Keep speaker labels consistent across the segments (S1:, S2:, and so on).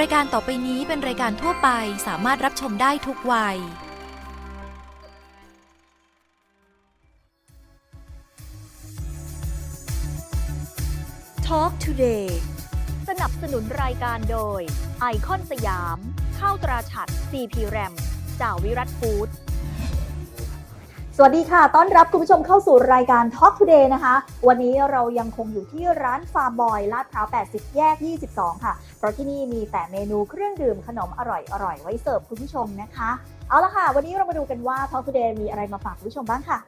S1: รายการต่อไปนี้เป็นรายการทั่วไปสามารถรับชมได้ทุกวัย
S2: Talk Today สนับสนุนรายการโดย ไอคอนสยาม ข้าวตราฉัด CP RAM จากวิรัตฟู้ด
S3: สวัสดีค่ะ ต้อนรับคุณผู้ชมเข้าสู่รายการ Talk Today นะคะ วันนี้เรายังคงอยู่ที่ร้านฟาร์มบอยลาดพร้าว 80 แยก 22 ค่ะ เพราะที่นี่มีแต่เมนูเครื่องดื่มขนมอร่อยๆไว้เสิร์ฟคุณผู้ชมนะคะ เอาละค่ะ วันนี้เรามาดูกันว่า Talk Today มีอะไรมาฝากคุณผู้ชมบ้างค่ะ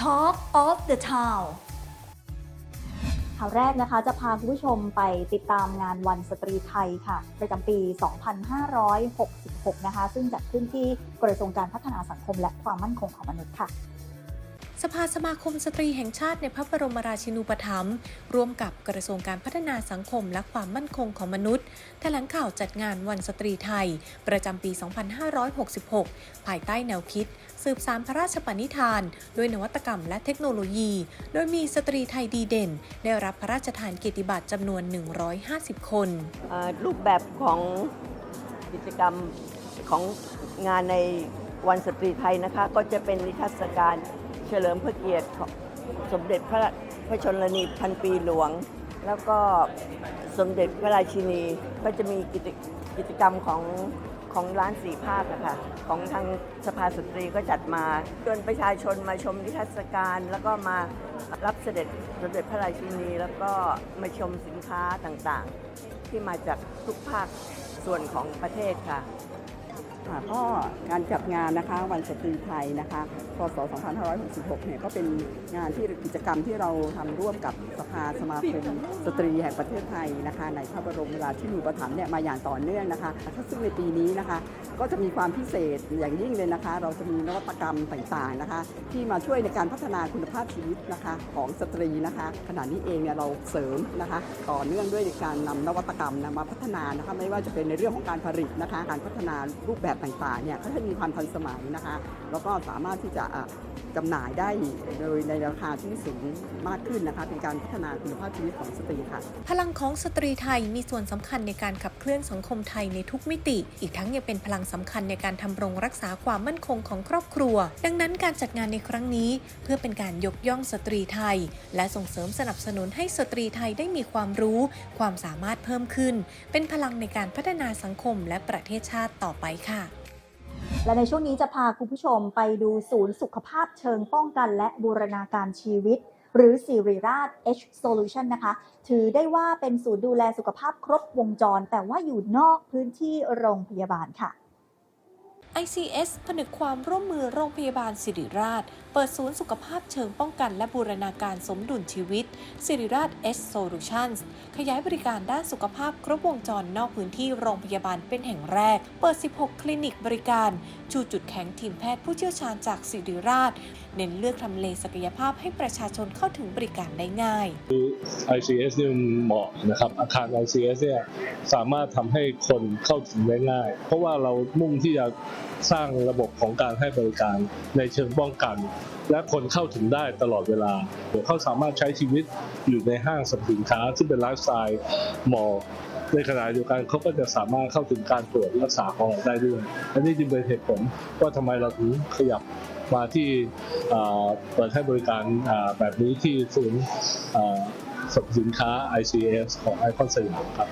S3: Talk of the Town ข่าวแรกนะคะจะพาคุณผู้ชมไปติดตามงานวันสตรีไทยค่ะ ประจำปี 2566 นะคะ ซึ่งจัดขึ้นที่กระทรวงการพัฒนาสังคมและความมั่นคงของมนุษย์ค่ะ
S4: สภาสมาคมสตรีแห่งชาติในพระบรมราชินูปถัมภ์ร่วมกับกระทรวงการพัฒนาสังคมและความมั่นคงของมนุษย์แถลงข่าวจัดงานวันสตรีไทย ประจำปี 2566 ภายใต้แนวคิด สืบสารพระราชปณิธาน ด้วยนวัตกรรมและเทคโนโลยี โดยมีสตรีไทยดีเด่น ได้รับพระราชทานเกียรติบัตรจำนวน 150 คน
S5: เอ่อรูปแบบของกิจกรรมของงานในวันสตรีไทยนะคะ ก็จะเป็นนิทรรศการ เฉลิมพระเกียรติของสมเด็จพระพระชนนีพันปีหลวง แล้วก็สมเด็จพระราชินีก็จะมีกิจกิจกรรมของของร้านสีภาคนะคะของทางสภาสตรีก็จัดมาชวนประชาชนมาชมนิทรรศการ แล้วก็มารับเสด็จสมเด็จพระราชินี แล้วก็มาชมสินค้าต่างๆ ที่มาจากทุกภาคส่วนของประเทศค่ะ
S6: ค่ะก็การจัดงานนะคะวันสตรีไทยนะคะพศ 2566 เนี่ยก็เป็นงานที่กิจกรรมที่เราทำร่วมกับสภาสมาคมสตรีแห่งประเทศไทยนะคะในพระบรมราชินูปถัมภ์เนี่ยมาอย่างต่อเนื่องนะคะซึ่งในปีนี้นะคะก็จะมีความพิเศษอย่างยิ่งเลยนะคะ เราจะมีนวัตกรรมต่างๆนะคะ ที่มาช่วยในการพัฒนาคุณภาพชีวิตนะคะของสตรีนะคะ ขณะนี้เองเนี่ยเราเสริมนะคะ ต่อเนื่องด้วยการนำนวัตกรรมนะมาพัฒนานะคะไม่ว่าจะเป็นในเรื่องของการผลิตนะคะ การพัฒนารูปแบบต่างๆเนี่ยก็ให้มีความทันสมัยนะคะ แล้วก็สามารถที่จะจำหน่ายได้โดยในราคาที่สูงมากขึ้นนะคะ เป็นการพัฒนาคุณภาพชีวิตของสตรีค่ะ
S4: พลังของสตรีไทยมีส่วนสำคัญในการขับเคลื่อนสังคมไทยในทุกมิติ อีกทั้งยังเป็นพลังสำคัญในการทำรงรักษาความมั่นคงของครอบครัว ดังนั้นการจัดงานในครั้งนี้ เพื่อเป็นการยกย่องสตรีไทย และส่งเสริมสนับสนุนให้สตรีไทยได้มีความรู้ ความสามารถเพิ่มขึ้น เป็นพลังในการพัฒนาสังคมและประเทศชาติต่อไปค่ะ
S3: และในช่วงนี้จะพาคุณผู้ชมไปดูศูนย์สุขภาพเชิงป้องกันและบูรณาการชีวิต หรือสิริราช H Solution นะคะ ถือได้ว่าเป็นศูนย์ดูแลสุขภาพครบวงจร แต่ว่าอยู่นอกพื้นที่โรงพยาบาลค่ะ
S4: ICS ผนึกความร่วมมือโรงพยาบาลสิริราช เปิดศูนย์สุขภาพเชิงป้องกันและบูรณาการสมดุลชีวิต สิริราช S Solutions ขยายบริการด้านสุขภาพครบวงจรนอกพื้นที่โรงพยาบาลเป็นแห่งแรก เปิด 16 คลินิกบริการ ชูจุดแข็งทีมแพทย์ผู้เชี่ยวชาญจากสิริราช เน้นเลือกทำเลศักยภาพให้ประชาชนเข้าถึงบริการได้ง่าย คือ
S7: ICS เนี่ยมเหมาะนะครับ อาคาร ICS เนี่ยสามารถทำให้คนเข้าถึงได้ง่าย เพราะว่าเรามุ่งที่จะสร้างระบบของการให้บริการในเชิงป้องกัน และคนเข้าถึงได้ตลอดเวลาเขาสามารถใช้ชีวิตอยู่ในห้างสรรพสินค้าที่เป็นไลฟ์สไตล์มอในขณะเดียวกันเขาก็จะสามารถเข้าถึงการตรวจรักษาของเราได้ด้วย อันนี้จึงเป็นเหตุผลว่าทำไมเราถึงขยับ มาที่เปิดให้บริการแบบนี้ที่ศูนย์อ่าสรรพสินค้า ICS ของไอคอนสยามครับ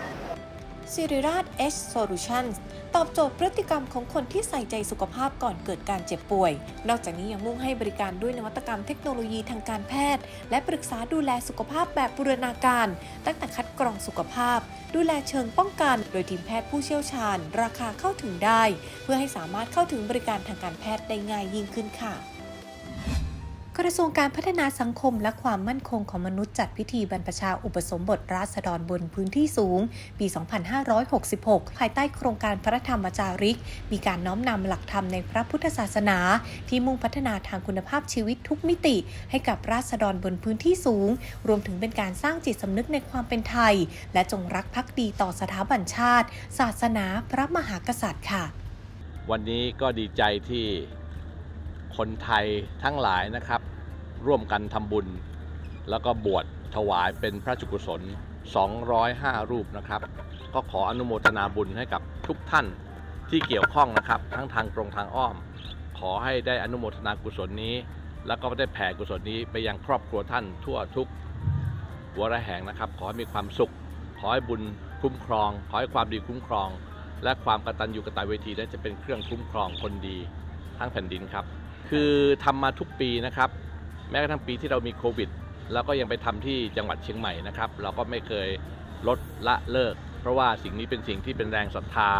S4: สิริราช H Solutions ตอบโจทย์พฤติกรรมของคนที่ใส่ใจสุขภาพก่อนเกิดการเจ็บป่วย นอกจากนี้ยังมุ่งให้บริการด้วยนวัตกรรมเทคโนโลยีทางการแพทย์ และปรึกษาดูแลสุขภาพแบบบูรณาการ ตั้งแต่คัดกรองสุขภาพ ดูแลเชิงป้องกัน โดยทีมแพทย์ผู้เชี่ยวชาญ ราคาเข้าถึงได้ เพื่อให้สามารถเข้าถึงบริการทางการแพทย์ได้ง่ายยิ่งขึ้นค่ะ กระทรวงการพัฒนาสังคมและความมั่นคงของมนุษย์จัดพิธีบรรพชาอุปสมบทราษฎรบนพื้นที่สูง ปี 2566 ภายใต้โครงการพระธรรมจาริก มีการน้อมนำหลักธรรมในพระพุทธศาสนา ที่มุ่งพัฒนาทางคุณภาพชีวิตทุกมิติ ให้กับราษฎรบนพื้นที่สูง รวมถึงเป็นการสร้างจิตสำนึกในความเป็นไทย และจงรักภักดีต่อสถาบันชาติ ศาสนา พระมหากษัตริย์ค่ะ
S8: วันนี้ก็ดีใจที่ คนไทยทั้งหลายนะครับ ร่วมกันทำบุญ แล้วก็บวชถวายเป็นพระจุกุศล 205 รูปนะครับ ก็ขออนุโมทนาบุญให้กับทุกท่านที่เกี่ยวข้องนะครับ ทั้งทางตรงทางอ้อม ขอให้ได้อนุโมทนากุศลนี้ แล้วก็ได้แผ่กุศลนี้ไปยังครอบครัวท่านทั่วทุกหัวระแหงนะครับ ขอให้มีความสุข ขอให้บุญคุ้มครอง ขอให้ความดีคุ้มครอง และความกตัญญูกตเวทีนั้นจะเป็นเครื่องคุ้มครองคนดีทั้งแผ่นดินครับ คือทำมาทุกปีนะครับ แม้กระทั่งปีที่เรามีโควิดแล้วก็ยังไปทำที่จังหวัดเชียงใหม่นะครับ เราก็ไม่เคยลดละเลิก เพราะว่าสิ่งนี้เป็นสิ่งที่เป็นแรงศรัทธา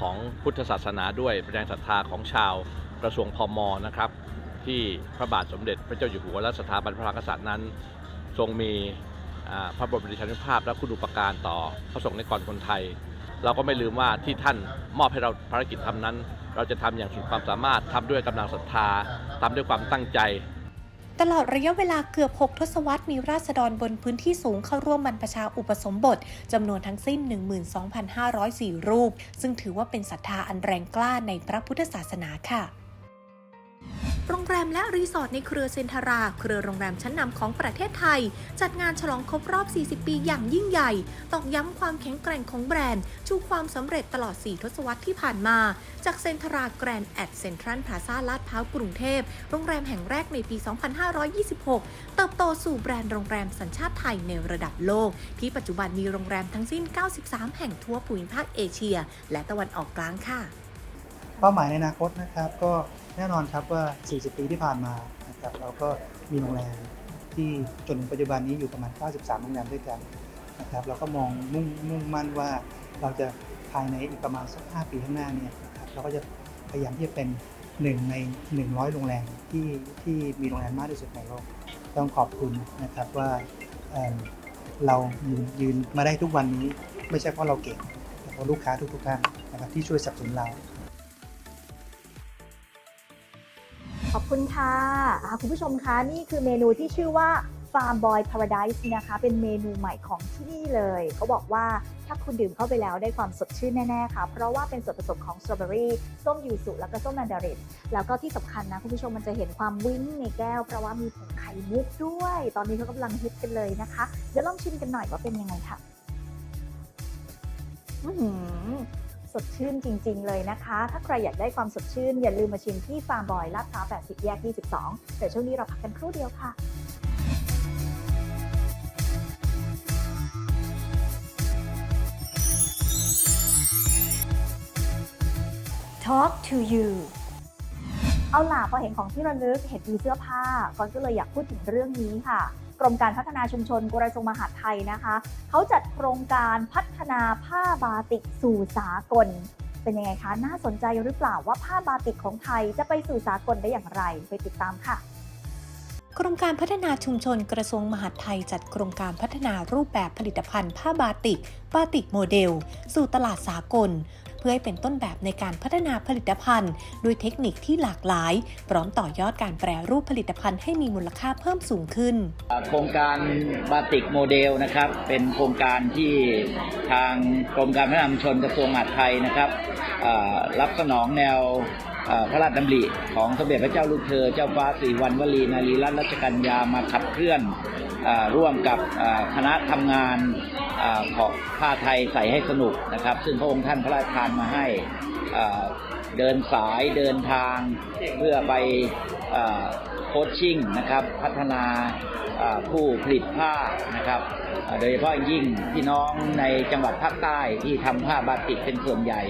S8: ของพุทธศาสนาด้วยเป็นแรงศรัทธาของชาวกระทรวงพมนะครับ ที่พระบาทสมเด็จพระเจ้าอยู่หัวและสถาบันพระมหากษัตริย์นั้น ทรงมีพระบรมราชานุภาพและคุณูปการต่อพระสงฆ์ในกรคนไทย เราก็ไม่ลืมว่าที่ท่านมอบให้เราภารกิจทำนั้น เราจะทำอย่างสุดความสามารถทำด้วยกำลังศรัทธาทำด้วยความตั้งใจ
S4: ตลอดระยะเวลาเกือบ 6 ทศวรรษมีราษฎรบนพื้นที่สูงเข้าร่วมบรรพชาอุปสมบทจำนวนทั้งสิ้น 12,504 รูป ซึ่งถือว่าเป็นศรัทธาอันแรงกล้าในพระพุทธศาสนาค่ะ โรงแรมและรีสอร์ทในเครือเซนทารา เครือโรงแรมชั้นนำของประเทศไทย จัดงานฉลองครบรอบ 40 ปีอย่างยิ่งใหญ่ ตอกย้ำความแข็งแกร่งของแบรนด์ ชูความสำเร็จตลอด 4 ทศวรรษที่ผ่านมา จากเซนทราแกรนด์แอดเซ็นทรัลพลาซาลาดพร้าวกรุงเทพ โรงแรมแห่งแรกในปี 2526 เติบโตสู่แบรนด์โรงแรมสัญชาติไทยในระดับโลก ที่ปัจจุบันมีโรงแรมทั้งสิ้น 93 แห่งทั่วภูมิภาคเอเชีย และตะวันออกกลางค่ะ
S9: เป้าหมายในอนาคตนะครับก็แน่นอนครับว่า 40 ปีที่ผ่านมานะครับเราก็มีโรงแรมที่จนถึงปัจจุบันนี้อยู่ประมาณ 93 โรงแรมด้วยกันนะครับเราก็มองมุ่งมุ่งมั่นว่าเราจะภายในอีกประมาณสัก 5 ปีข้างหน้าเนี่ยนะครับเราก็จะพยายามที่จะเป็นหนึ่งใน 100 โรงแรมที่ที่มีโรงแรมมากที่สุดในโลกต้องขอบคุณนะครับว่าเเรายืนยืนมาได้ทุกวันนี้ ไม่ใช่เพราะเราเก่งแต่เพราะลูกค้าทุกๆท่านนะครับที่ช่วยสนับสนุนเรา
S3: อบคุณค่ะคุณผู้ชมคะนี่คือเมนูที่ชื่อว่า Farm Boy Paradise นะคะ เป็นเมนูใหม่ของที่นี่เลยเขาบอกว่าถ้าคุณดื่มเข้าไปแล้วได้ความสดชื่นแน่ ๆ ค่ะ เพราะว่าเป็นส่วนผสมของสตรอเบอรี่ส้มยูสุแล้วก็ส้มแมนดารินแล้วก็ที่สำคัญนะ คุณผู้ชมมันจะเห็นความวิ้งในแก้ว เพราะว่ามีผงไข่มุกด้วย ตอนนี้เขากำลังฮิตกันเลยนะคะ เดี๋ยวลองชิมกันหน่อยว่าเป็นยังไงค่ะ สดชื่นจริง ๆ เลยนะคะ ถ้าใครอยากได้ความสดชื่น อย่าลืมมาชิมที่ฟาร์มบอยลาดพร้าว80 แยก 22 แต่ช่วงนี้เราพักกันครู่เดียวค่ะ Talk to you เอาล่ะพอเห็นของที่ระลึกเห็นมีเสื้อผ้าก่อนก็เลยอยากพูดถึงเรื่องนี้ค่ะ กรมการพัฒนาชุมชนกระทรวงมหาดไทยนะคะเขาจัดโครงการพัฒนาผ้าบาติกสู่สากล เป็นยังไงคะ น่าสนใจหรือเปล่าว่าผ้าบาติกของไทยจะไปสู่สากลได้อย่างไรไปติดตามค่ะ
S4: กรมการพัฒนาชุมชนกระทรวงมหาดไทยจัดโครงการพัฒนารูปแบบผลิตภัณฑ์ผ้าบาติก บาติกโมเดล สู่ตลาดสากล พื่อให้เป็นต้นแบบในการพัฒนาผลิตภัณฑ์ ด้วยเทคนิคที่หลากหลาย พร้อมต่อยอดการแปรรูปผลิตภัณฑ์ให้มีมูลค่าเพิ่มสูงขึ้น
S10: โครงการบาติกโมเดลนะครับ เป็นโครงการที่ทางกรมการพัฒนาชุมชนกระทรวงมหาดไทยนะครับรับสนองแนวพระราชดำริของสมเด็จพระเจ้าลูกเธอ เจ้าฟ้าสีวันวลีนารีรัตนรัชกัญญามาขับเคลื่อนร่วมกับคณะทำงานอของผ้าไทยใส่ให้สนุกนะครับ ซึ่งพระองค์ท่านพระราชทานมาให้เดินสายเดินทางเพื่อไปอโคชชิ่งนะครับ พัฒนาผู้ผลิตผ้านะครับโดยเฉพาะยิ่งพี่น้องในจังหวัดภาคใต้ที่ทำผ้าบาติกเป็นส่วนใหญ่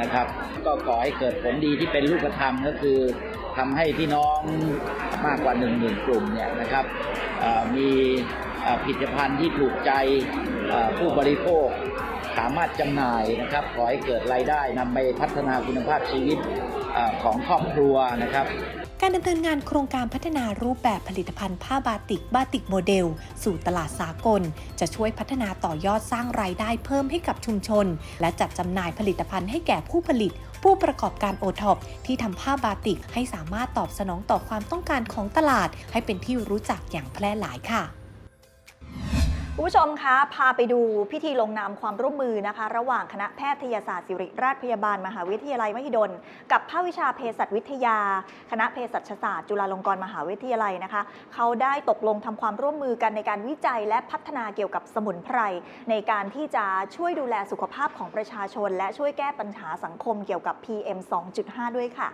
S10: นะครับ ก็ก่อให้เกิดผลดีที่เป็นรูปธรรมก็คือ ทำให้พี่น้องมากกว่าหนึ่งหมื่นกลุ่มเนี่ยนะครับมีผลิตภัณฑ์ที่ถูกใจผู้บริโภคสามารถจำหน่ายนะครับขอให้เกิดรายได้นำไปพัฒนาคุณภาพชีวิตอของครอบครัวนะครับ
S4: การดำเนินงานโครงการพัฒนารูปแบบผลิตภัณฑ์ผ้าบาติกบาติกโมเดล สู่ตลาดสากล จะช่วยพัฒนาต่อยอดสร้างรายได้เพิ่มให้กับชุมชน และจัดจำหน่ายผลิตภัณฑ์ให้แก่ผู้ผลิต ผู้ประกอบการโอท็อปที่ทำผ้าบาติกให้สามารถตอบสนองต่อความต้องการของตลาด ให้เป็นที่รู้จักอย่างแพร่หลายค่ะ
S2: คุณผู้ชมคะพาไปดูพิธีลงนามความร่วมมือนะคะ ระหว่างคณะแพทยศาสตร์ศิริราชพยาบาลมหาวิทยาลัยมหิดล กับภาควิชาเภสัชวิทยา คณะเภสัชศาสตร์จุฬาลงกรณ์มหาวิทยาลัยนะคะ เขาได้ตกลงทำความร่วมมือกันในการวิจัยและพัฒนาเกี่ยวกับสมุนไพรในการที่จะช่วยดูแลสุขภาพของประชาชน และช่วยแก้ปัญหาสังคมเกี่ยวกับ PM 2.5 ด้วยค่ะ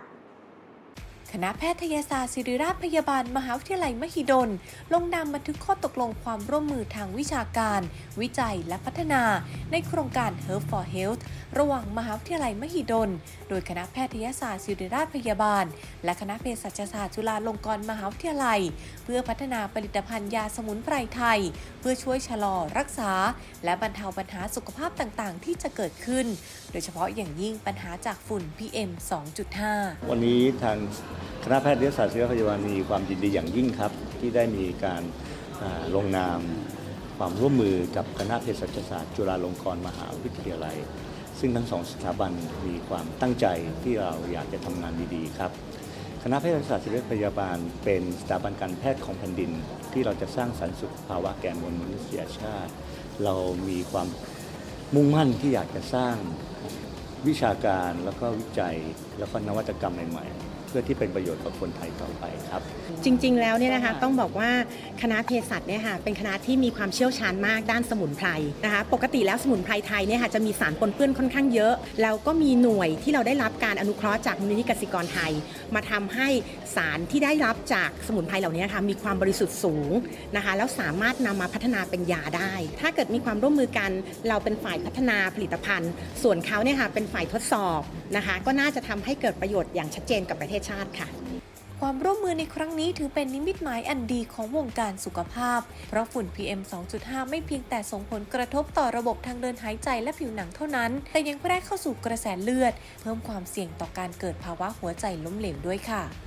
S4: คณะแพทยศาสตร์ศิริราชพยาบาล มหาวิทยาลัยมหิดล ลงนามบันทึกข้อตกลงความร่วมมือทางวิชาการ วิจัยและพัฒนา ในโครงการ Herb for Health ระหว่างมหาวิทยาลัยมหิดลโดยคณะแพทยศาสตร์ศิริราชพยาบาล และคณะเภสัชศาสตร์จุฬาลงกรณ์มหาวิทยาลัย เพื่อพัฒนาผลิตภัณฑ์ยาสมุนไพรไทย เพื่อช่วยชะลอรักษา และบรรเทาปัญหาสุขภาพต่างๆ ที่จะเกิดขึ้น โดยเฉพาะอย่างยิ่งปัญหาจากฝุ่น PM 2.5
S11: วันนี้ทางคณะแพทยศาสตร์ศิริราชพยาบาลมีความยินดีอย่างยิ่งครับ ที่ได้มีการลงนามความร่วมมือกับคณะเภสัชศาสตร์จุฬาลงกรณ์มหาวิทยาลัย ซึ่งทั้งสองสถาบันมีความตั้งใจที่เราอยากจะทำงานดีๆครับ คณะแพทยศาสตร์ศิริพยาบาล เป็นสถาบันการแพทย์ของแผ่นดิน ที่เราจะสร้างสรรค์สุขภาวะแก่มวลมนุษยชาติ เรามีความมุ่งมั่นที่อยากจะสร้างวิชาการแล้วก็วิจัยแล้วก็นวัตกรรมใหม่ๆ พื่อที่เป็นประโยชน์กับคนไทยต่อไปครับ
S12: จริง ๆ แล้วเนี่ยนะคะต้องบอกว่าคณะเภสัชเนี่ยค่ะเป็นคณะที่มีความเชี่ยวชาญมากด้านสมุนไพรนะคะปกติแล้วสมุนไพรไทยเนี่ยค่ะจะมีสารปนเปื้อนค่อนข้างเยอะ แล้วก็มีหน่วยที่เราได้รับการอนุเคราะห์จากมูลนิธิกสิกรไทย มาทำให้สารที่ได้รับจากสมุนไพรเหล่านี้นะคะมีความบริสุทธิ์สูงนะคะแล้วสามารถนำมาพัฒนาเป็นยาได้ ถ้าเกิดมีความร่วมมือกันเราเป็นฝ่ายพัฒนาผลิตภัณฑ์ ส่วนเขาเนี่ยค่ะเป็นฝ่ายทดสอบนะคะก็น่าจะทำให้เกิดประโยชน์อย่างชัดเจนกับประเทศชาติค่ะ
S4: ความร่วมมือในครั้งนี้ถือเป็นนิมิตหมายอันดีของวงการสุขภาพ เพราะฝุ่น PM 2.5 ไม่เพียงแต่ส่งผลกระทบต่อระบบทางเดินหายใจและผิวหนังเท่านั้น แต่ยังแพร่เข้าสู่กระแสเลือด เพิ่มความเสี่ยงต่อการเกิดภาวะหัวใจล้มเหลวด้วยค่ะ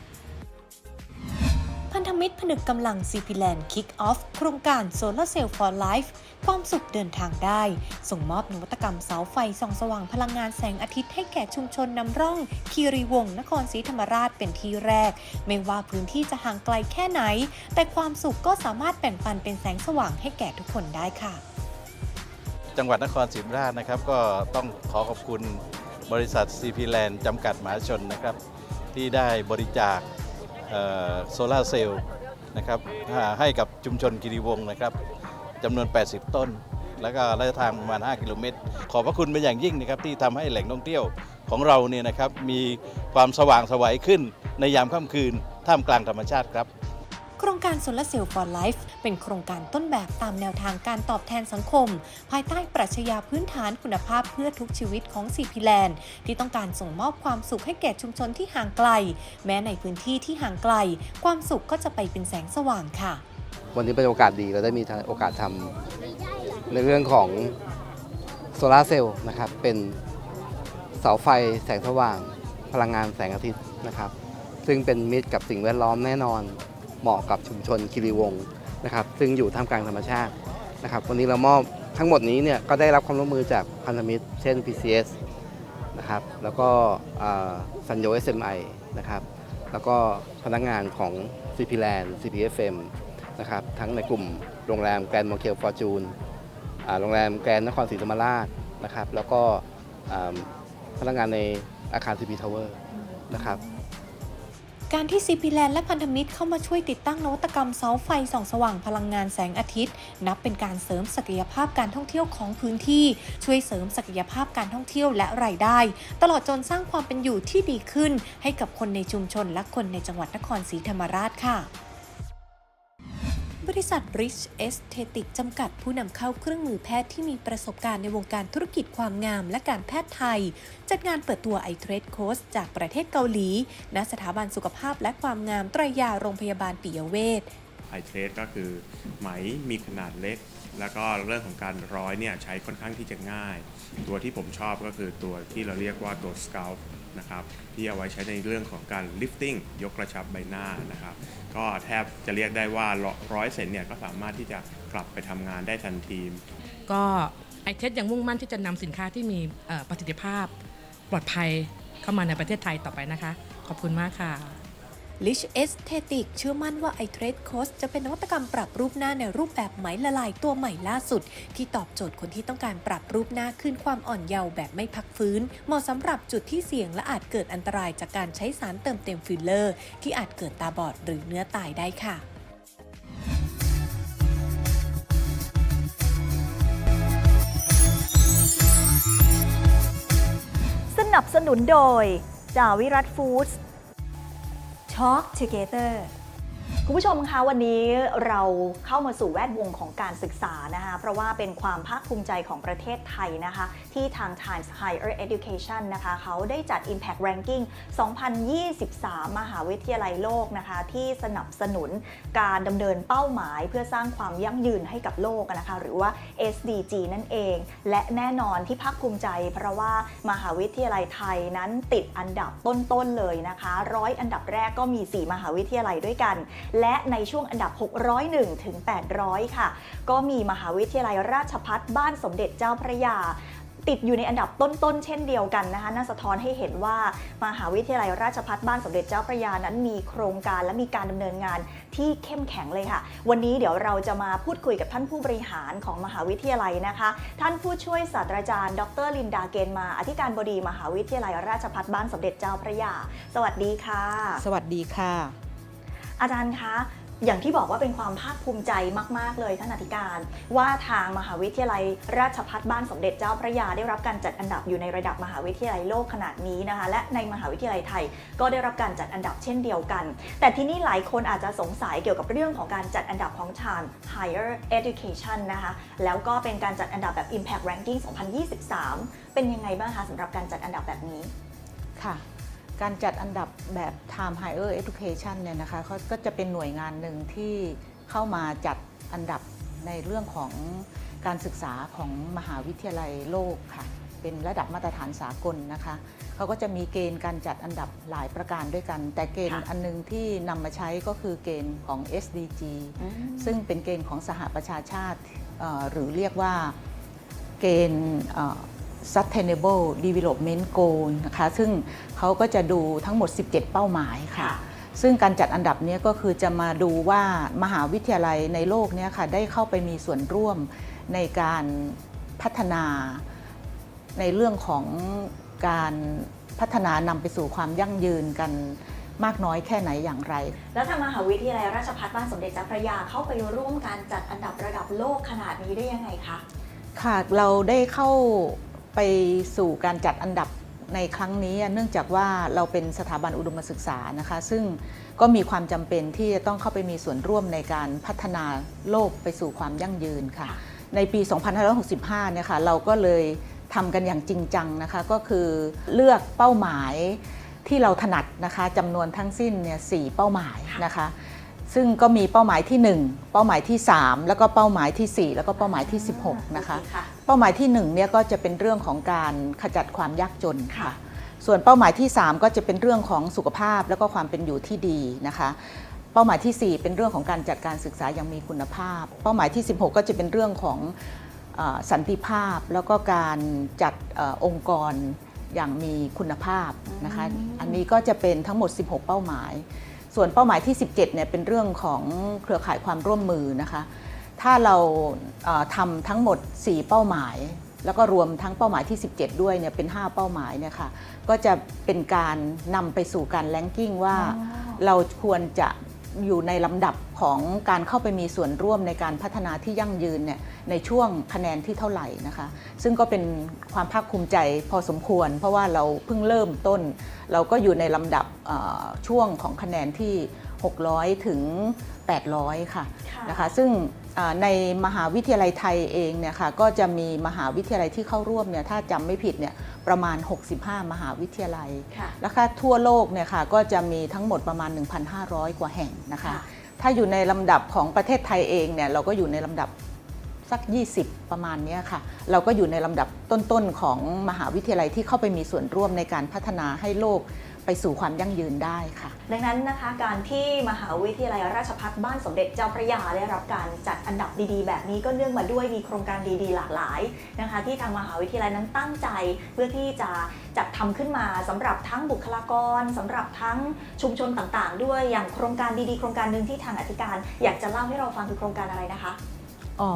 S4: พันธมิตรผนึกกำลัง CP Land Kick Off โครงการ Solar Cell for Life ความสุขเดินทางได้ ส่งมอบนวัตกรรมเสาไฟส่องสว่างพลังงานแสงอาทิตย์ให้แก่ชุมชนนำร่อง คีรีวงศ์นครศรีธรรมราชเป็นที่แรก ไม่ว่าพื้นที่จะห่างไกลแค่ไหน แต่ความสุขก็สามารถแบ่งปันเป็นแสงสว่างให้แก่ทุกคนได้ค่ะ
S13: จังหวัดนครศรีธรรมราชนะครับก็ต้องขอขอบคุณบริษัท CP Land จำกัดมหาชนนะครับที่ได้บริจาค โซลาร์เซลล์นะครับให้กับชุมชนกิริวงศ์นะครับจำนวน 80 ต้น แล้วก็ระยะทางประมาณ 5 กิโลเมตร ขอบพระคุณเป็นอย่างยิ่งนะครับที่ทำให้แหล่งท่องเที่ยวของเราเนี่ยนะครับมีความสว่างสวัยขึ้นในยามค่ำคืนท่ามกลางธรรมชาติครับ
S4: โครงการ Solar Cell for Life เป็นโครงการต้นแบบตามแนวทางการตอบแทนสังคม ภายใต้ปรัชญาพื้นฐานคุณภาพเพื่อทุกชีวิตของซีพีแลนด์ที่ต้องการส่งมอบความสุขให้แก่ชุมชนที่ห่างไกล แม้ในพื้นที่ที่ห่างไกล ความสุขก็จะไปเป็นแสงสว่างค่ะ
S14: วันนี้เป็นโอกาสดีเราได้มีโอกาสทำในเรื่องของโซลาร์เซลล์นะครับเป็นเสาไฟแสงสว่าง พลังงานแสงอาทิตย์นะครับ ซึ่งเป็นมิตรกับสิ่งแวดล้อมแน่นอน เหมาะกับชุมชนคิริวงศ์นะครับ ซึ่งอยู่ท่ามกลางธรรมชาตินะครับวันนี้เรามอบทั้งหมดนี้เนี่ยก็ได้รับความร่วมมือจากพันธมิตร เช่น PCS นะครับแล้วก็ซันโย SMI นะครับแล้วก็พนักงานของ CP Land CPFM นะครับทั้งในกลุ่มโรงแรมแกรนด์มอเ e ลฟอร์จูนโรงแรมแกรนด์นครศรีธรรมราชนะครับแล้วก็พนักงานในอาคาร CP Tower นะครับ
S4: การที่ซีพีแลนและพันธมิตรเข้ามาช่วยติดตั้งนวัตกรรมเสาไฟส่องสว่างพลังงานแสงอาทิตย์ นับเป็นการเสริมศักยภาพการท่องเที่ยวของพื้นที่ ช่วยเสริมศักยภาพการท่องเที่ยวและรายได้ ตลอดจนสร้างความเป็นอยู่ที่ดีขึ้น ให้กับคนในชุมชนและคนในจังหวัดนครศรีธรรมราชค่ะ บริษัท Rich Aesthetic จำกัดผู้นำเข้าเครื่องมือแพทย์ที่มีประสบการณ์ในวงการธุรกิจความงามและการแพทย์ไทย จัดงานเปิดตัว i t r a d e Course จากประเทศเกาหลี ณ สถาบันสุขภาพและความงามไตรยาโรงพยาบาลปิยเวช
S15: ไอเทรสก็คือไหมมีขนาดเล็ก แล้วก็เรื่องของการร้อยเนี่ยใช้ค่อนข้างที่จะง่าย ตัวที่ผมชอบก็คือตัวที่เราเรียกว่าตัว scalp นะครับที่เอาไว้ใช้ในเรื่องของการ lifting ยกกระชับใบหน้านะครับ ก็แทบจะเรียกได้ว่าร้อยเซนเนี่ยก็สามารถที่จะกลับไปทำงานได้ทันที
S16: ก็ไอเทสยังมุ่งมั่นที่จะนำสินค้าที่มีประสิทธิภาพปลอดภัยเข้ามาในประเทศไทยต่อไปนะคะ ขอบคุณมากค่ะ
S4: Lich Aesthetic เชื่อมั่นว่า i t r a d e Coast จะเป็นนวัตกรรมปรับรูปหน้าในรูปแบบไหมละลายตัวใหม่ล่าสุด ที่ตอบโจทย์คนที่ต้องการปรับรูปหน้าคืนความอ่อนเยาว์แบบไม่พักฟื้น เหมาะสำหรับจุดที่เสี่ยงและอาจเกิดอันตรายจากการใช้สารเติมเต็มฟิลเลอร์ ที่อาจเกิดตาบอดหรือเนื้อตายได้ค่ะ
S2: สนับสนุนโดยจาวิรัตฟู้ด Talk Together คุณผู้ชมคะวันนี้เราเข้ามาสู่แวดวงของการศึกษานะคะเพราะว่าเป็นความภาคภูมิใจของประเทศไทยนะคะที่ทาง Times Higher Education นะคะเขาได้จัด Impact Ranking 2023 มหาวิทยาลัยโลกนะคะที่สนับสนุนการดำเนินเป้าหมายเพื่อสร้างความยั่งยืนให้กับโลกนะคะหรือว่า SDG นั่นเอง และแน่นอนที่ภาคภูมิใจ เพราะว่ามหาวิทยาลัยไทยนั้นติดอันดับต้นๆเลยนะคะร้อยอันดับแรกก็มี 4 มหาวิทยาลัยด้วยกันและในช่วงอันดับ 601 ถึง 800 ค่ะ ก็มีมหาวิทยาลัยราชพัฒบ้านสมเด็จเจ้าพระยาติดอยู่ในอันดับต้นๆ เช่นเดียวกันนะคะน่าสะท้อนให้เห็นว่ามหาวิทยาลัยราชพัฒบ้านสมเด็จเจ้าพระยานั้นมีโครงการและมีการดำเนินงานที่เข้มแข็งเลยค่ะ วันนี้เดี๋ยวเราจะมาพูดคุยกับท่านผู้บริหารของมหาวิทยาลัยนะคะ ท่านผู้ช่วยศาสตราจารย์ ดรลินดาเกณฑ์มา อธิการบดีมหาวิทยาลัยราชพัฒบ้านสมเด็จเจ้าพระยา สวัสดีค่ะ
S17: สวัสดีค่ะ
S2: อาจารย์คะอย่างที่บอกว่าเป็นความภาคภูมิใจมากๆเลยท่านอธิการ ว่าทางมหาวิทยาลัยราชพัฒบ้านสมเด็จเจ้าพระยาได้รับการจัดอันดับอยู่ในระดับมหาวิทยาลัยโลกขนาดนี้นะคะ และในมหาวิทยาลัยไทยก็ได้รับการจัดอันดับเช่นเดียวกัน แต่ที่นี่หลายคนอาจจะสงสัยเกี่ยวกับเรื่องของการจัดอันดับของ Time Higher Education นะคะแล้วก็เป็นการจัดอันดับแบบ Impact Ranking 2023 เป็นยังไงบ้างคะสำหรับการจัดอันดับแบบนี้
S17: ค่ะ การจัดอันดับแบบ Time Higher Education เนี่ยนะคะเขาก็จะเป็นหน่วยงานหนึ่งที่เข้ามาจัดอันดับในเรื่องของการศึกษาของมหาวิทยาลัยโลกค่ะ เป็นระดับมาตรฐานสากลนะคะเขาก็จะมีเกณฑ์การจัดอันดับหลายประการด้วยกัน แต่เกณฑ์
S2: ค่ะ
S17: อันหนึงที่นำมาใช้ก็คือเกณฑ์ของ SDG
S2: อืม
S17: ซึ่งเป็นเกณฑ์ของสหประชาชาติเอ่อหรือเรียกว่าเกณฑ์เอ่อ Sustainable Development Goal นะคะซึ่งเขาก็จะดูทั้งหมด 17 เป้าหมายค่ะ ซึ่งการจัดอันดับเนี้ก็คือจะมาดูว่ามหาวิทยาลัยในโลกเนี้ค่ะได้เข้าไปมีส่วนร่วมในการพัฒนาในเรื่องของการพัฒนานำไปสู่ความยั่งยืนกันมากน้อยแค่ไหนอย่างไร
S2: แล้วทางมหาวิทยาลัยราชภัฏบ้านสมเด็จเจ้าพระยาเข้าไปร่วมการจัดอันดับระดับโลกขนาดนี้ได้ยังไงคะ
S17: ค่ะ เราได้เข้า ไปสู่การจัดอันดับในครั้งนี้เนื่องจากว่าเราเป็นสถาบันอุดมศึกษานะคะ ซึ่งก็มีความจำเป็นที่จะต้องเข้าไปมีส่วนร่วมในการพัฒนาโลกไปสู่ความยั่งยืนค่ะ ในปี 2565 เนี่ยค่ะเราก็เลยทำกันอย่างจริงจังนะคะ ก็คือเลือกเป้าหมายที่เราถนัดนะคะจำนวนทั้งสิ้นเนี่ยสเป้าหมายนะคะ ซึ่งก็มีเป้าหมายที่ 1 เป้าหมายที่ 3 แล้วก็เป้าหมายที่ 4 แล้วก็เป้าหมายที่ 16 นะคะ เป้าหมายที่1เนี่ยก็จะเป็นเรื่องของการขจัดความยากจนค่ะ ส่วนเป้าหมายที่ 3 ก็จะเป็นเรื่องของสุขภาพแล้วก็ความเป็นอยู่ที่ดีนะคะ เป้าหมายที่ 4 เป็นเรื่องของการจัดการศึกษาอย่างมีคุณภาพ เป้าหมายที่ 16 ก็จะเป็นเรื่องของเออสันติภาพ แล้วก็การจัดเออองค์กรอย่างมีคุณภาพนะคะ อันนี้ก็จะเป็นทั้งหมด 16 เป้าหมาย ส่วนเป้าหมายที่ 17เนี่ยเป็นเรื่องของเครือข่ายความร่วมมือนะคะ ถ้าเราเอ่อทำทั้งหมด 4 เป้าหมาย แล้วก็รวมทั้งเป้าหมายที่ 17 ด้วยเนี่ยเป็น 5 เป้าหมายเนี่ยค่ะก็จะเป็นการนำไปสู่การแลนกิ้งว่าเราควรจะ อยู่ในลำดับของการเข้าไปมีส่วนร่วมในการพัฒนาที่ยั่งยืนเนี่ยในช่วงคะแนนที่เท่าไหร่นะคะ ซึ่งก็เป็นความภาคภูมิใจพอสมควร เพราะว่าเราเพิ่งเริ่มต้น เราก็อยู่ในลำดับเอ่อช่วงของคะแนนที่ 600 ถึง 800 ค่ะ
S2: ค่ะ
S17: นะคะ ซึ่งเอ่อ ในมหาวิทยาลัยไทยเองเนี่ยค่ะก็จะมีมหาวิทยาลัยที่เข้าร่วมเนี่ยถ้าจำไม่ผิดเนี่ยประมาณ 65 มหาวิทยาลัย
S2: ค่ะ
S17: แล้วก็ทั่วโลกเนี่ยค่ะก็จะมีทั้งหมดประมาณ 1,500 กว่าแห่งนะคะถ้าอยู่ในลำดับของประเทศไทยเองเนี่ยเราก็อยู่ในลำดับสัก 20 ประมาณเนี้ยค่ะ เราก็อยู่ในลำดับต้นๆของมหาวิทยาลัยที่เข้าไปมีส่วนร่วมในการพัฒนาให้โลก ไปสู่ความยั่งยืนได้ค่ะ
S2: ดังนั้นนะคะการที่มหาวิทยาลัยราชภัฏบ้านสมเด็จเจ้าพระยาได้รับการจัดอันดับดีๆ แบบนี้ก็เนื่องมาด้วยมีโครงการดีๆ หลากหลายนะคะ ที่ทางมหาวิทยาลัยนั้นตั้งใจเพื่อที่จะจัดทำขึ้นมาสำหรับทั้งบุคลากรสำหรับทั้งชุมชนต่างๆ ด้วยอย่างโครงการดีๆ โครงการหนึ่งที่ทางอธิการ อยากจะเล่าให้เราฟังคือโครงการอะไรนะคะ
S17: อ๋อ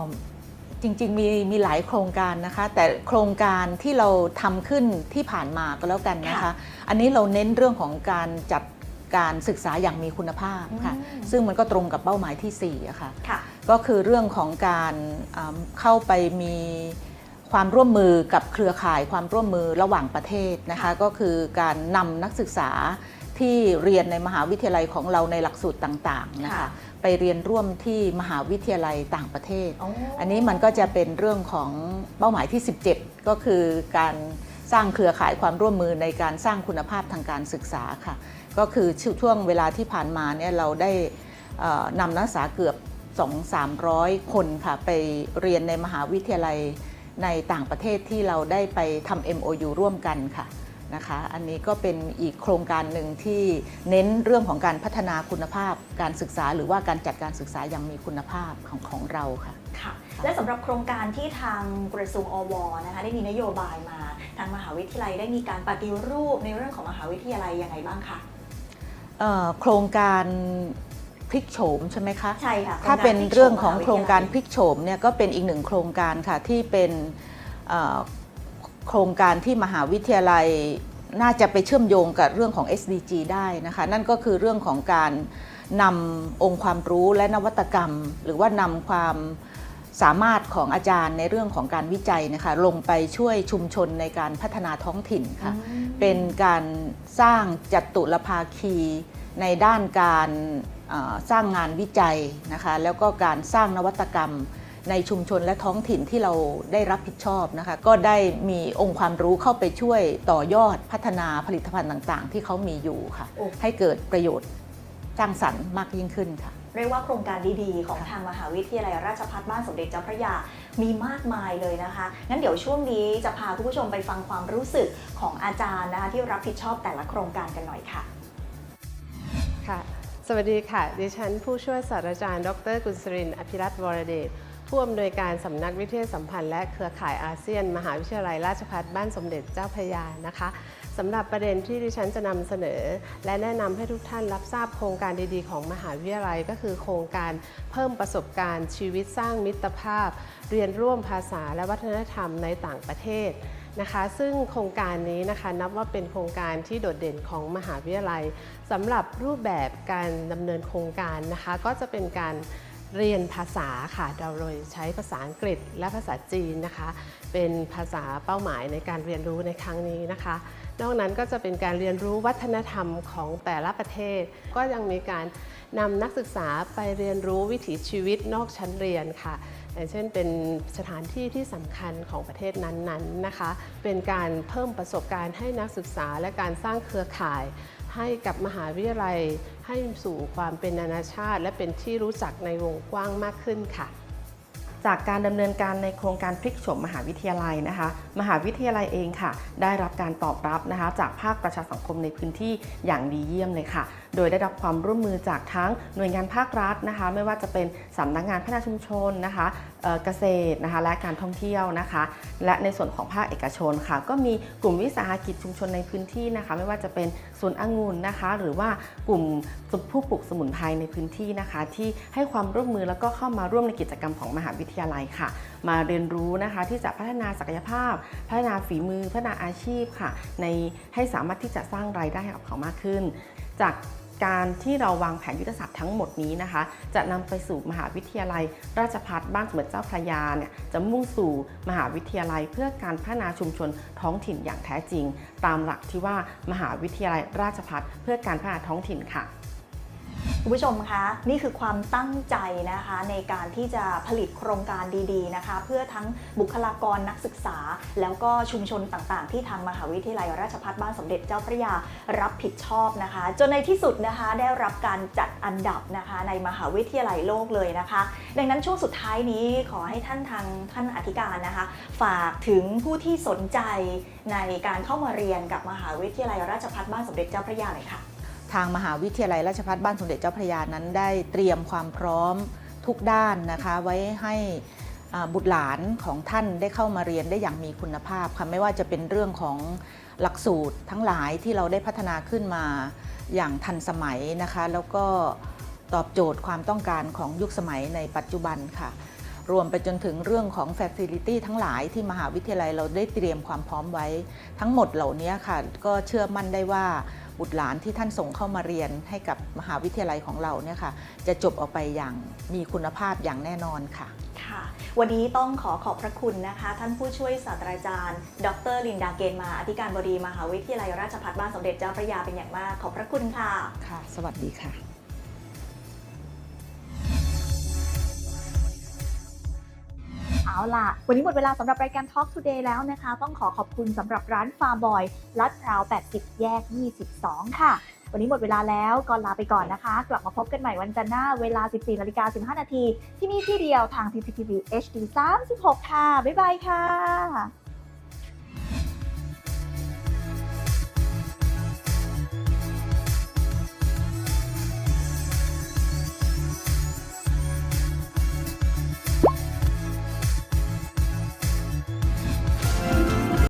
S17: จริงๆมีมีหลายโครงการนะคะ แต่โครงการที่เราทำขึ้นที่ผ่านมาก็แล้วกันนะคะ
S2: ค่ะ
S17: อันนี้เราเน้นเรื่องของการจัดการศึกษาอย่างมีคุณภาพค่ะ
S2: อืม
S17: ซึ่งมันก็ตรงกับเป้าหมายที่4อะค่ะ
S2: ค่ะ
S17: ก็คือเรื่องของการอ่าเข้าไปมีความร่วมมือกับเครือข่ายความร่วมมือระหว่างประเทศนะคะ ก็คือการนำนักศึกษา ที่เรียนในมหาวิทยาลัยของเราในหลักสูตรต่างๆนะคะ
S2: ค่ะ
S17: ไปเรียนร่วมที่มหาวิทยาลัยต่างประเทศ
S2: อ๋อ
S17: อันนี้มันก็จะเป็นเรื่องของเป้าหมายที่ 17 ก็คือการสร้างเครือข่ายความร่วมมือในการสร้างคุณภาพทางการศึกษาค่ะ ก็คือช่วงเวลาที่ผ่านมาเนี่ยเราได้เอ่อนำนักศึกษาเกือบ 2-300 คนค่ะไปเรียนในมหาวิทยาลัยในต่างประเทศที่เราได้ไปทำ MOU ร่วมกันค่ะ นะคะ อันนี้ก็เป็นอีกโครงการหนึ่งที่เน้นเรื่องของการพัฒนาคุณภาพ การศึกษา หรือว่าการจัดการศึกษาอย่างมีคุณภาพของของเราค่ะ
S2: ค่ะ และสำหรับโครงการที่ทางกระทรวงอวนะคะได้มีนโยบายมา ทางมหาวิทยาลัยได้มีการปฏิรูปในเรื่องของมหาวิทยาลัยยังไงบ้างคะ
S17: เอ่อโครงการพลิกโฉมใช่ไหมคะ
S2: ใช่ค่ะ
S17: ถ้าเป็นเรื่องของ
S2: โค
S17: โค
S2: ร
S17: รงง
S2: กา
S17: การร
S2: พ
S17: พ
S2: ลิ
S17: ลิ
S2: ก
S17: ก
S2: โฉ
S17: โฉ
S2: ม
S17: มเนี่ยก็เป็นอีกหนึ่งโครงการค่ะที่เป็นเอ่อ โครงการที่มหาวิทยาลัยน่าจะไปเชื่อมโยงกับเรื่องของ SDG ได้นะคะ นั่นก็คือเรื่องของการนำองค์ความรู้และนวัตกรรม หรือว่านำความสามารถของอาจารย์ในเรื่องของการวิจัยนะคะลงไปช่วยชุมชนในการพัฒนาท้องถิ่นค่ะ เป็นการสร้างจัตุรภาคีในด้านการเอ่อสร้างงานวิจัยนะคะ แล้วก็การสร้างนวัตกรรม ในชุมชนและท้องถิ่นที่เราได้รับผิดชอบนะคะ ก็ได้มีองค์ความรู้เข้าไปช่วยต่อยอดพัฒนาผลิตภัณฑ์ต่างๆ ที่เขามีอยู่ค่ะ
S2: โอ้
S17: ให้เกิดประโยชน์สร้างสรรค์มากยิ่งขึ้นค่ะ
S2: เรียกว่าโครงการดีๆ ของทางมหาวิทยาลัยราชภัฏบ้านสมเด็จเจ้าพระยา มีมากมายเลยนะคะ งั้นเดี๋ยวช่วงนี้จะพาคุณผู้ชมไปฟังความรู้สึกของอาจารย์นะคะที่รับผิดชอบแต่ละโครงการกันหน่อยค่ะ
S18: ค่ะ สวัสดีค่ะ ดิฉันผู้ช่วยศาสตราจารย์ ดร กุลสรินทร์อภิรัตน์วรเดช ผู้อำนวยการสำนักวิทยาสัมพันธ์และเครือข่ายอาเซียน มหาวิทยาลัยราชภัฏบ้านสมเด็จเจ้าพระยานะคะสำหรับประเด็นที่ดิฉันจะนำเสนอ และแนะนำให้ทุกท่านรับทราบโครงการดีๆ ของมหาวิทยาลัยก็คือโครงการเพิ่มประสบการณ์ชีวิตสร้างมิตรภาพ เรียนร่วมภาษาและวัฒนธรรมในต่างประเทศนะคะ ซึ่งโครงการนี้นะคะนับว่าเป็นโครงการที่โดดเด่นของมหาวิทยาลัยสำหรับรูปแบบการดำเนินโครงการนะคะ ก็จะเป็นการ เรียนภาษาค่ะเราโดยใช้ภาษาอังกฤษและภาษาจีนนะคะ เป็นภาษาเป้าหมายในการเรียนรู้ในครั้งนี้นะคะ นอกนั้นก็จะเป็นการเรียนรู้วัฒนธรรมของแต่ละประเทศ ก็ยังมีการนำนักศึกษาไปเรียนรู้วิถีชีวิตนอกชั้นเรียนค่ะอย่างเช่นเป็นสถานที่ที่สำคัญของประเทศนั้นๆนะคะ เป็นการเพิ่มประสบการณ์ให้นักศึกษาและการสร้างเครือข่าย ให้กับมหาวิทยาลัย ให้สู่ความเป็นนานาชาติ และเป็นที่รู้จักในวงกว้างมากขึ้นค่ะ
S19: จากการดำเนินการในโครงการพลิกโฉมมหาวิทยาลัยนะคะ มหาวิทยาลัยเองค่ะ ได้รับการตอบรับนะคะ จากภาคประชาสังคมในพื้นที่อย่างดีเยี่ยมเลยค่ะ โดยได้รับความร่วมมือจากทั้งหน่วยงานภาครัฐนะคะ ไม่ว่าจะเป็นสำนักงานพัฒนาชุมชนนะคะเเกษตรนะคะและการท่องเที่ยวนะคะ และในส่วนของภาคเอกชนค่ะ ก็มีกลุ่มวิสาหกิจชุมชนในพื้นที่นะคะ ไม่ว่าจะเป็น วนองุ่นนะคะ หรือว่ากลุ่มผู้ปลูกสมุนไพรในพื้นที่นะคะ ที่ให้ความร่วมมือแล้วก็เข้ามาร่วมในกิจกรรมของมหาวิทยาลัยค่ะ มาเรียนรู้นะคะที่จะพัฒนาศักยภาพ พัฒนาฝีมือ พัฒนาอาชีพค่ะ ในให้สามารถที่จะสร้างรายได้ให้กับเขามากขึ้น จาก การที่เราวางแผนยุทธศาสตร์ทั้งหมดนี้นะคะ จะนำไปสู่มหาวิทยาลัย ราชภัฏบ้านสมเด็จเจ้าพระยาเนี่ยจะมุ่งสู่มหาวิทยาลัย เพื่อการพัฒนาชุมชนท้องถิ่นอย่างแท้จริง ตามหลักที่ว่ามหาวิทยาลัยราชภัฏเพื่อการพัฒนาท้องถิ่นค่ะ
S2: คุณผู้ชมคะนี่คือความตั้งใจนะคะในการที่จะผลิตโครงการดีๆนะคะ เพื่อทั้งบุคลากรนักศึกษา แล้วก็ชุมชนต่างๆ ที่ทางมหาวิทยาลัยราชภัฏบ้านสมเด็จเจ้าพระยารับผิดชอบนะคะ จนในที่สุดนะคะได้รับการจัดอันดับนะคะในมหาวิทยาลัยโลกเลยนะคะ ดังนั้นช่วงสุดท้ายนี้ขอให้ท่านทางท่านอธิการนะคะ ฝากถึงผู้ที่สนใจในการเข้ามาเรียนกับมหาวิทยาลัยราชภัฏบ้านสมเด็จเจ้าพระยาหน่อยค่ะ
S17: ทางมหาวิทยาลัยราชภัฏบ้านสมเด็จเจ้าพระยานั้นได้เตรียมความพร้อมทุกด้านนะคะไว้ให้บุตรหลานของท่านได้เข้ามาเรียนได้อย่างมีคุณภาพค่ะไม่ว่าจะเป็นเรื่องของหลักสูตรทั้งหลายที่เราได้พัฒนาขึ้นมาอย่างทันสมัยนะคะ แล้วก็ตอบโจทย์ความต้องการของยุคสมัยในปัจจุบันค่ะ รวมไปจนถึงเรื่องของ Facility ทั้งหลายที่มหาวิทยาลัยเราได้เตรียมความพร้อมไว้ ทั้งหมดเหล่านี้ค่ะ ก็เชื่อมั่นได้ว่า บุตรหลานที่ท่านส่งเข้ามาเรียนให้กับมหาวิทยาลัยของเราเนี่ยค่ะจะจบออกไปอย่างมีคุณภาพอย่างแน่นอนค่ะ
S2: ค่ะ วันนี้ต้องขอขอบพระคุณนะคะ ท่านผู้ช่วยศาสตราจารย์ ดรลินดาเกณฑ์มาอธิการบดีมหาวิทยาลัยราชภัฏบ้านสมเด็จเจ้าพระยาเป็นอย่างมากขอบพระคุณค่ะ
S17: ค่ะ สวัสดีค่ะ
S3: เอาล่ะ วันนี้หมดเวลาสำหรับรายการ Talk Today แล้วนะคะ ต้องขอขอบคุณสำหรับร้านฟาร์บอยลาดพร้าว 80 แยก 22 ค่ะ วันนี้หมดเวลาแล้วก่อนลาไปก่อนนะคะ กลับมาพบกันใหม่วันจันทร์หน้าเวลา 14นาฬิกา15 นาที ที่นี่ที่เดียวทาง CCTV HD 36 ค่ะ บ๊ายบายค่ะ